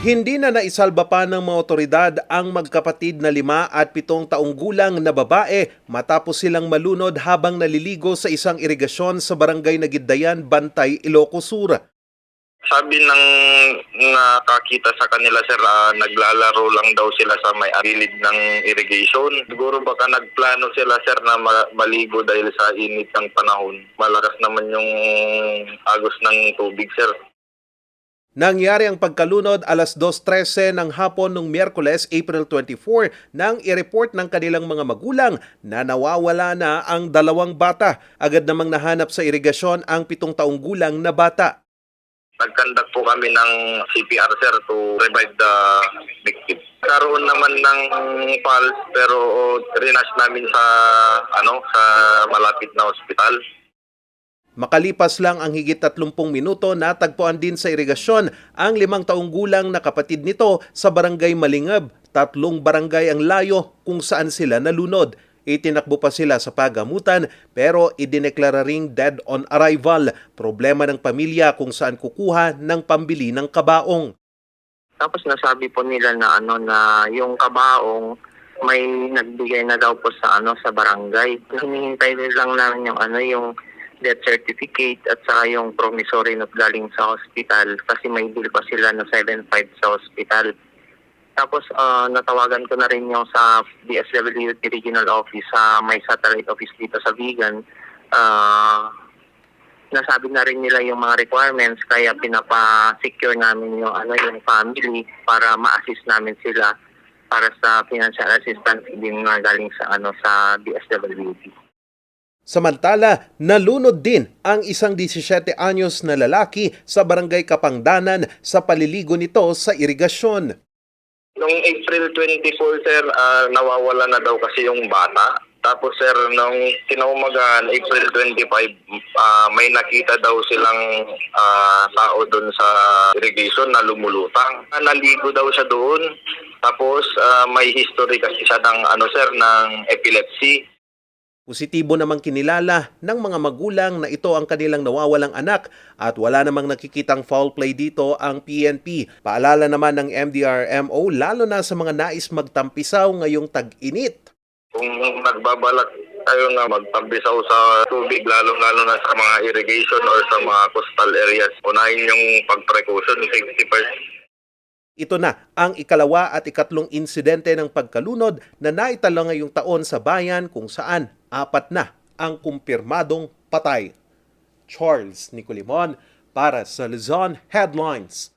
Hindi na naisalba pa ng mga otoridad ang magkapatid na lima at pitong taong gulang na babae matapos silang malunod habang naliligo sa isang irigasyon sa barangay Nagiddayan, Bantay, Ilocos Sur. Sabi ng nakakita sa kanila sir, ah, naglalaro lang daw sila sa may gilid ng irrigation. Siguro baka nagplano sila sir na ma- maligo dahil sa init ng panahon. Malakas naman yung agos ng tubig sir. Nangyari ang pagkalunod alas 2.13 ng hapon noong Miyerkules, April 24 nang i-report ng kanilang mga magulang na nawawala na ang dalawang bata. Agad namang nahanap sa irigasyon ang pitong taong gulang na bata. Nagkandak po kami ng CPR sir to revive the victim. Karoon naman ng pulse pero rinash namin sa ano sa malapit na ospital. Makalipas lang ang higit 30 minuto, natagpuan din sa irigasyon ang limang taong gulang na kapatid nito sa barangay Malingab. Tatlong barangay ang layo kung saan sila nalunod. Itinakbo pa sila sa pagamutan pero idineklara ring dead on arrival. Problema ng pamilya kung saan kukuha ng pambili ng kabaong. Tapos nasabi po nila na ano na yung kabaong may nagbigay na daw po sa ano sa barangay. Hinihintay lang namin yung ano yung death certificate at saka yung promissory note galing sa hospital kasi may bill pa sila na 7.5 sa hospital. Tapos ah, natawagan ko na rin yung sa DSWD Regional Office sa may satellite office dito sa Vigan. Ah, nasabi na rin nila yung mga requirements kaya pinapa-secure namin yung ano yung family para ma-assist namin sila para sa financial assistance din na galing sa ano sa DSWD. Samantala, nalunod din ang isang 17 anyos na lalaki sa barangay Kapangdanan sa paliligo nito sa irigasyon. Noong April 24, sir, ah, nawawala na daw kasi yung bata. Tapos, sir, nung kinaumagaan, April 25, ah, may nakita daw silang ah, tao doon sa irrigation na lumulutang. Naligo daw siya doon. Tapos, ah, may history kasi siya ng, ano, sir, ng epilepsy. Positibo namang kinilala ng mga magulang na ito ang kanilang nawawalang anak at wala namang nakikitang foul play dito ang PNP. Paalala naman ng MDRMO lalo na sa mga nais magtampisaw ngayong tag-init. Kung nagbabalak kayo na magtambisaw sa tubig, lalong-lalo na sa mga irrigation or sa mga coastal areas, unahin yung pag-precaution, safety first. Ito na ang ikalawa at ikatlong insidente ng pagkalunod na naitala ngayong taon sa bayan kung saan apat na ang kumpirmadong patay. Charles Nicolimon para sa Luzon Headlines.